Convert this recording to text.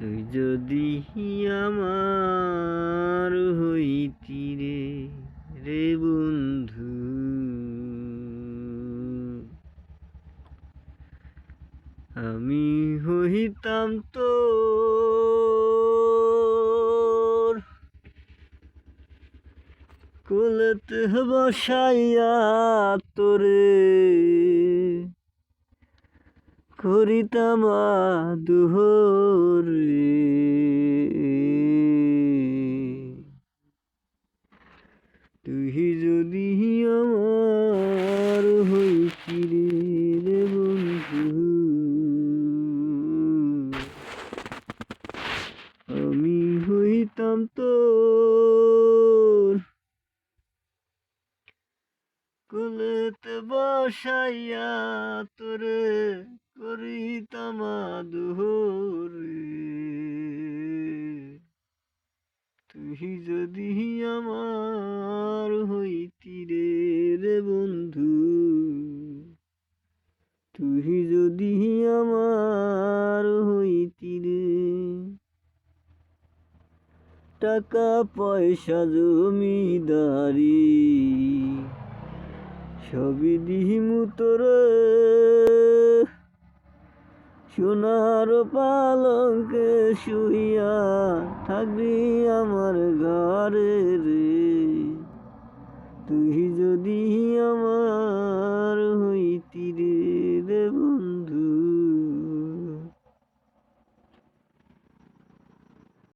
তুই যদি আমার হইতি রে রে বন্ধু। আমি হইতাম তোর কোলেতে বসাইয়া তোরে। করিতাম দুহরে তুই যদি আমার হইতি রে বন্ধু আমি হইতাম তোর কুলেতে বসাইয়া তোরে করিতাম দুহরে তুই যদি আমার হইতি রে রে বন্ধু, তুই যদি আমার হইতি রে টাকা, পয়সা, জমিদারি, সবই দিহিমু তোরে। সোনার পালকে শুইয়া থাকবি আমার ঘরে রে। তুই যদি আমার হইতি রে বন্ধু।